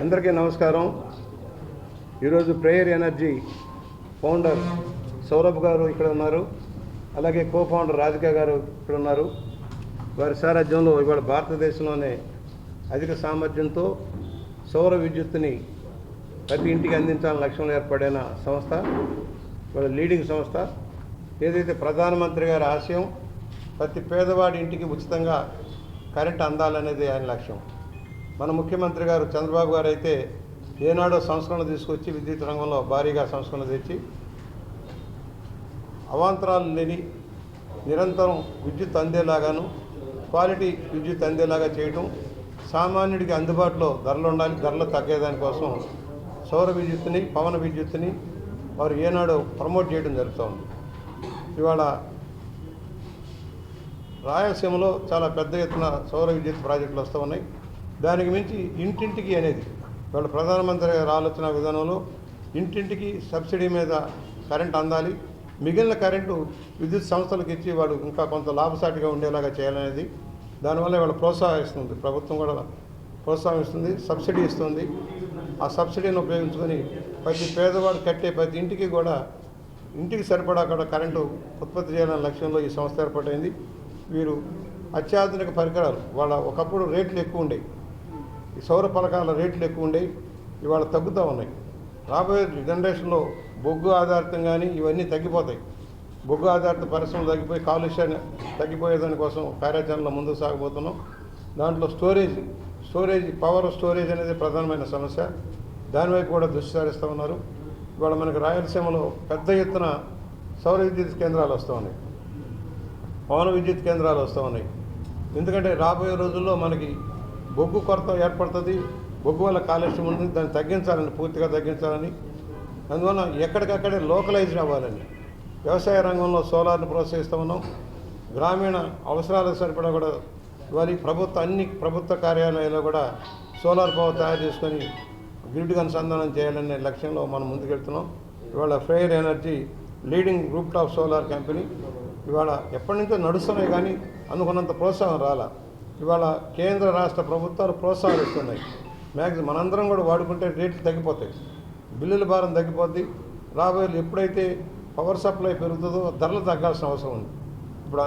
అందరికీ నమస్కారం. ఈరోజు ప్రేయర్ ఎనర్జీ ఫౌండర్ సౌరభ్ గారు ఇక్కడ ఉన్నారు. అలాగే కో ఫౌండర్ రాధిక గారు ఇక్కడ ఉన్నారు. వారి సారథ్యంలో ఇవాళ భారతదేశంలోనే అధిక సామర్థ్యంతో సౌర విద్యుత్తుని ప్రతి ఇంటికి అందించాలని లక్ష్యంలో ఏర్పడిన సంస్థ ఇవాళ లీడింగ్ సంస్థ. ఏదైతే ప్రధానమంత్రి గారి ఆశయం ప్రతి పేదవాడి ఇంటికి ఉచితంగా కరెంట్ అందాలనేది ఆయన లక్ష్యం. మన ముఖ్యమంత్రి గారు చంద్రబాబు గారు అయితే ఏనాడో సంస్కరణ తీసుకొచ్చి విద్యుత్ రంగంలో భారీగా సంస్కరణ తెచ్చి అవాంతరాలు లేని నిరంతరం విద్యుత్ అందేలాగాను క్వాలిటీ విద్యుత్ అందేలాగా చేయటం సామాన్యుడికి అందుబాటులో ధరలు ఉండాలి ధరలు తగ్గేదానికోసం సౌర విద్యుత్తుని పవన విద్యుత్తుని వారు ఏనాడు ప్రమోట్ చేయడం జరుగుతోంది ఇవాళ రాయలసీమలో చాలా పెద్ద ఎత్తున సౌర విద్యుత్ ప్రాజెక్టులు వస్తూ ఉన్నాయి. దానికి మించి ఇంటింటికి అనేది. వాళ్ళ ప్రధానమంత్రి గారు ఆలోచన విధానంలో ఇంటింటికి సబ్సిడీ మీద కరెంట్ అందాలి. మిగిలిన కరెంటు విద్యుత్ సంస్థలకు ఇచ్చి వాడు ఇంకా కొంత లాభసాటిగా ఉండేలాగా చేయాలనేది. దానివల్ల వాళ్ళు ప్రోత్సాహిస్తుంది. ప్రభుత్వం కూడా ప్రోత్సాహిస్తుంది సబ్సిడీ ఇస్తుంది. ఆ సబ్సిడీని ఉపయోగించుకొని ప్రతి పేదవాడు కట్టే ప్రతి ఇంటికి కూడా ఇంటికి సరిపడా కూడా కరెంటు ఉత్పత్తి చేయాలనే లక్ష్యంలో ఈ సంస్థ ఏర్పాటైంది. వీరు అత్యాధునిక పరికరాలు. వాళ్ళ ఒకప్పుడు రేట్లు ఎక్కువ ఉండేవి. ఈ సౌర పలకాల రేట్లు ఎక్కువ ఉండేవి ఇవాళ తగ్గుతూ ఉన్నాయి. రాబోయే జనరేషన్లో బొగ్గు ఆధారితం కానీ ఇవన్నీ తగ్గిపోతాయి. బొగ్గు ఆధారిత పరిశ్రమలు తగ్గిపోయి కాలుష్యాన్ని తగ్గిపోయేదాని కోసం కార్యాచరణలో ముందుకు సాగబోతున్నాం. దాంట్లో స్టోరేజ్ స్టోరేజ్ పవర్ స్టోరేజ్ అనేది ప్రధానమైన సమస్య. దానివైపు కూడా దృష్టి సారిస్తూ ఉన్నారు. ఇవాళ మనకు రాయలసీమలో పెద్ద ఎత్తున సౌర విద్యుత్ కేంద్రాలు వస్తూ ఉన్నాయి. పవన విద్యుత్ కేంద్రాలు వస్తూ ఉన్నాయి. ఎందుకంటే రాబోయే రోజుల్లో మనకి బొగ్గు కొరత ఏర్పడుతుంది. బొగ్గు వల్ల కాలుష్యం ఉంటుంది. దాన్ని తగ్గించాలని పూర్తిగా తగ్గించాలని. అందువల్ల ఎక్కడికక్కడే లోకలైజ్ అవ్వాలని. వ్యవసాయ రంగంలో సోలార్ని ప్రోత్సహిస్తూ ఉన్నాం. గ్రామీణ అవసరాలకు సరిపడా కూడా ఇవాళ ప్రభుత్వ అన్ని ప్రభుత్వ కార్యాలయాల్లో కూడా సోలార్ పవర్ తయారు చేసుకొని గ్రిడ్కి అనుసంధానం చేయాలనే లక్ష్యంలో మనం ముందుకెళ్తున్నాం. ఇవాళ premier energy leading rooftop solar company ఇవాళ ఎప్పటి నుంచో నడుస్తున్నాయి కానీ అనుకున్నంత ప్రోత్సాహం రాలా. ఇవాళ కేంద్ర రాష్ట్ర ప్రభుత్వాలు ప్రోత్సాహిస్తున్నాయి. మ్యాక్సిమం మనందరం కూడా వాడుకుంటే రేట్లు తగ్గిపోతాయి. బిల్లుల భారం తగ్గిపోద్ది. రాబోయే ఎప్పుడైతే పవర్ సప్లై పెరుగుతుందో ధరలు తగ్గాల్సిన అవసరం ఉంది. ఇప్పుడు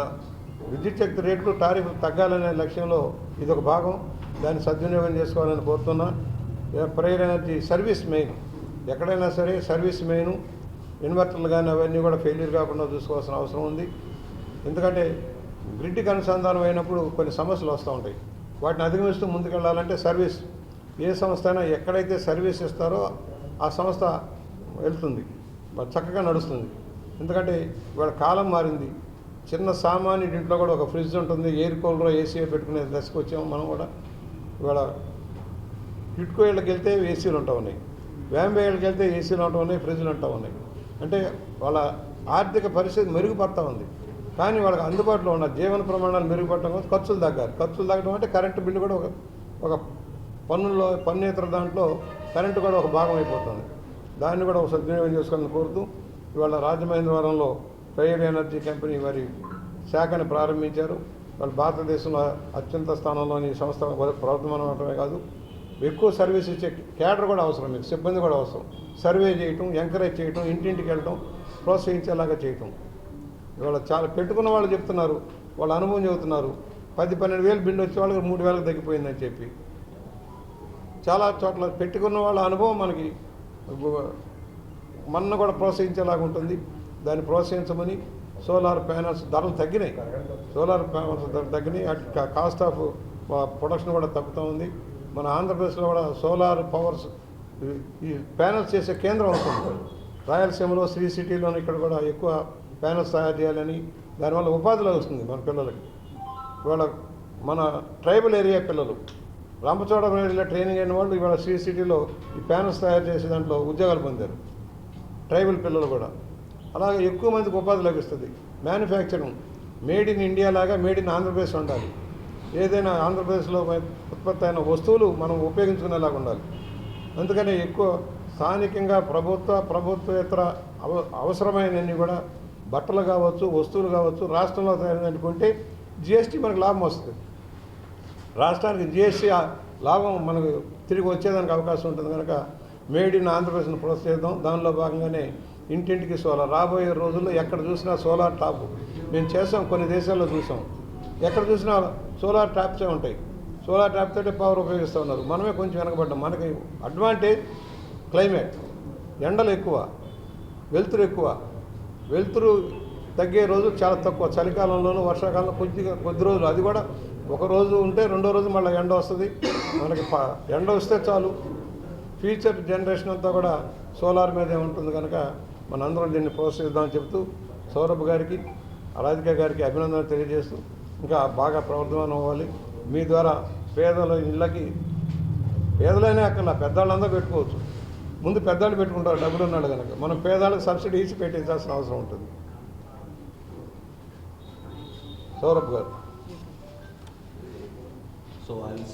విద్యుత్ శక్తి రేట్లు టారిఫ్ తగ్గాలనే లక్ష్యంలో ఇది ఒక భాగం. దాన్ని సద్వినియోగం చేసుకోవాలని కోరుతున్నా. Premier energy service main. ఎక్కడైనా సరే సర్వీస్ మెయిన్. ఇన్వర్టర్లు కానీ అవన్నీ కూడా ఫెయిల్యూర్ కాకుండా చూసుకోవాల్సిన అవసరం ఉంది. ఎందుకంటే గ్రిడ్కి అనుసంధానం అయినప్పుడు కొన్ని సమస్యలు వస్తూ ఉంటాయి. వాటిని అధిగమిస్తూ ముందుకెళ్ళాలంటే సర్వీస్ ఏ సంస్థ అయినా ఎక్కడైతే సర్వీస్ ఇస్తారో ఆ సంస్థ వెళ్తుంది. చక్కగా నడుస్తుంది. ఎందుకంటే ఇవాళ కాలం మారింది. చిన్న సామాన్యుడి ఇంట్లో కూడా ఒక ఫ్రిడ్జ్ ఉంటుంది. ఎయిర్ కూలర్ ఏసీ పెట్టుకునే దశకు వచ్చాము మనం కూడా. ఇవాళ టిట్కో ఇళ్ళకి వెళ్తే ఏసీలు ఉంటా ఉన్నాయి. వ్యాంబే ఇళ్ళకి వెళ్తే ఏసీలు ఉంటా ఉన్నాయి ఫ్రిడ్జ్లు ఉంటా ఉన్నాయి. అంటే వాళ్ళ ఆర్థిక పరిస్థితి మెరుగుపడతా ఉంది. కానీ వాళ్ళకి అందుబాటులో ఉన్న జీవన ప్రమాణాలు మెరుగుపడటం కోసం ఖర్చులు తగ్గాలి. ఖర్చులు తగ్గడం అంటే కరెంటు బిల్లు కూడా ఒక ఒక పన్నుల్లో పన్నేతర దాంట్లో కరెంటు కూడా ఒక భాగం అయిపోతుంది. దాన్ని కూడా ఒక సద్వినియోగం చేసుకోవాలని కోరుతూ ఇవాళ రాజమహేంద్రవరంలో ఫెయిర్ ఎనర్జీ కంపెనీ వారి శాఖని ప్రారంభించారు. వాళ్ళు భారతదేశంలో అత్యంత స్థానంలోని సంస్థ ప్రవర్తమానం అవడమే కాదు. ఎక్కువ సర్వీస్ ఇచ్చే క్యాడర్ కూడా అవసరం మీకు సిబ్బంది కూడా అవసరం. సర్వే చేయటం ఎంకరేజ్ చేయటం ఇంటింటికి వెళ్ళటం ప్రోత్సహించేలాగా చేయటం. ఇవాళ చాలా పెట్టుకున్న వాళ్ళు చెప్తున్నారు వాళ్ళ అనుభవం చెబుతున్నారు. పది పన్నెండు వేలు బిల్లు వచ్చే వాళ్ళకి మూడు వేలకు తగ్గిపోయిందని చెప్పి. చాలా చోట్ల పెట్టుకున్న వాళ్ళ అనుభవం మనకి మన కూడా ప్రోత్సహించేలాగా ఉంటుంది. దాన్ని ప్రోత్సహించమని సోలార్ ప్యానల్స్ ధరలు తగ్గినాయి. సోలార్ ప్యానల్స్ ధరలు తగ్గినాయి. కా- కాస్ట్ ఆఫ్ ప్రొడక్షన్ కూడా తగ్గుతూ ఉంది. మన ఆంధ్రప్రదేశ్లో కూడా సోలార్ పవర్స్ ఈ- ప్యానల్స్ చేసే కేంద్రం అవుతుంది రాయలసీమలో శ్రీ సిటీలో ఇక్కడ కూడా ఎక్కువ ప్యానల్స్ తయారు చేయాలని దానివల్ల ఉపాధి వస్తుంది మన పిల్లలకి. ఇవాళ మన ట్రైబల్ ఏరియా పిల్లలు రామచోడవరం ఏరియాలో ట్రైనింగ్ అయిన వాళ్ళు ఇవాళ శ్రీ సిటీలో ఈ ప్యానల్స్ తయారు చేసే దాంట్లో ఉద్యోగాలు పొందారు. ట్రైబల్ పిల్లలు కూడా. అలాగే ఎక్కువ మందికి ఉపాధి లభిస్తుంది. మ్యానుఫ్యాక్చరింగ్ మేడ్ ఇన్ ఇండియా లాగా మేడ్ ఇన్ ఆంధ్రప్రదేశ్ ఉండాలి. ఏదైనా ఆంధ్రప్రదేశ్లో ఉత్పత్తి అయిన వస్తువులు మనం ఉపయోగించుకునేలాగా ఉండాలి. అందుకనే ఎక్కువ స్థానికంగా ప్రభుత్వ ప్రభుత్వేతర అవ అవసరమైనవన్నీ కూడా బట్టలు కావచ్చు వస్తువులు కావచ్చు రాష్ట్రంలో తయారైనటువంటి జిఎస్టీ మనకు లాభం వస్తుంది. రాష్ట్రానికి జిఎస్టీ లాభం మనకు తిరిగి వచ్చేదానికి అవకాశం ఉంటుంది కనుక మేడ్ ఇన్ ఆంధ్రప్రదేశ్ను ప్రోత్సహిద్దాం. దానిలో భాగంగానే ఇంటింటికి సోలార్. రాబోయే రోజుల్లో ఎక్కడ చూసినా సోలార్ టాప్. మేము చేసాం కొన్ని దేశాల్లో చూసాం. ఎక్కడ చూసినా సోలార్ ట్యాప్సే ఉంటాయి. సోలార్ ట్యాప్ తోటే పవర్ ఉపయోగిస్తూ ఉన్నారు. మనమే కొంచెం వెనకబడ్డాం. మనకి అడ్వాంటేజ్ క్లైమేట్. ఎండలు ఎక్కువ వెలుతురు ఎక్కువ. వెలుతురు తగ్గే రోజు చాలా తక్కువ. చలికాలంలోనూ వర్షాకాలంలో కొద్దిగా కొద్ది రోజులు. అది కూడా ఒక రోజు ఉంటే రెండో రోజు మళ్ళీ ఎండ వస్తుంది. మనకి ఎండ వస్తే చాలు. ఫ్యూచర్ జనరేషన్ అంతా కూడా సోలార్ మీదే ఉంటుంది కనుక మనందరం దీన్ని ప్రోత్సహిద్దామని చెప్తూ సౌరభ్ గారికి రాధిక గారికి అభినందనలు తెలియజేస్తూ ఇంకా బాగా ప్రవర్ధమానం అవ్వాలి. మీ ద్వారా పేదల ఇళ్ళకి పేదలైనా అక్కడ పెద్దవాళ్ళందరూ పెట్టుకోవచ్చు. ముందు పెద్దవాళ్ళు పెట్టుకుంటారు డబ్బులు ఉన్నాడు కనుక. మనం పేదాలకు సబ్సిడీ ఇచ్చి పెట్టించాల్సిన అవసరం ఉంటుంది. సౌరభ్ గారు. So I'll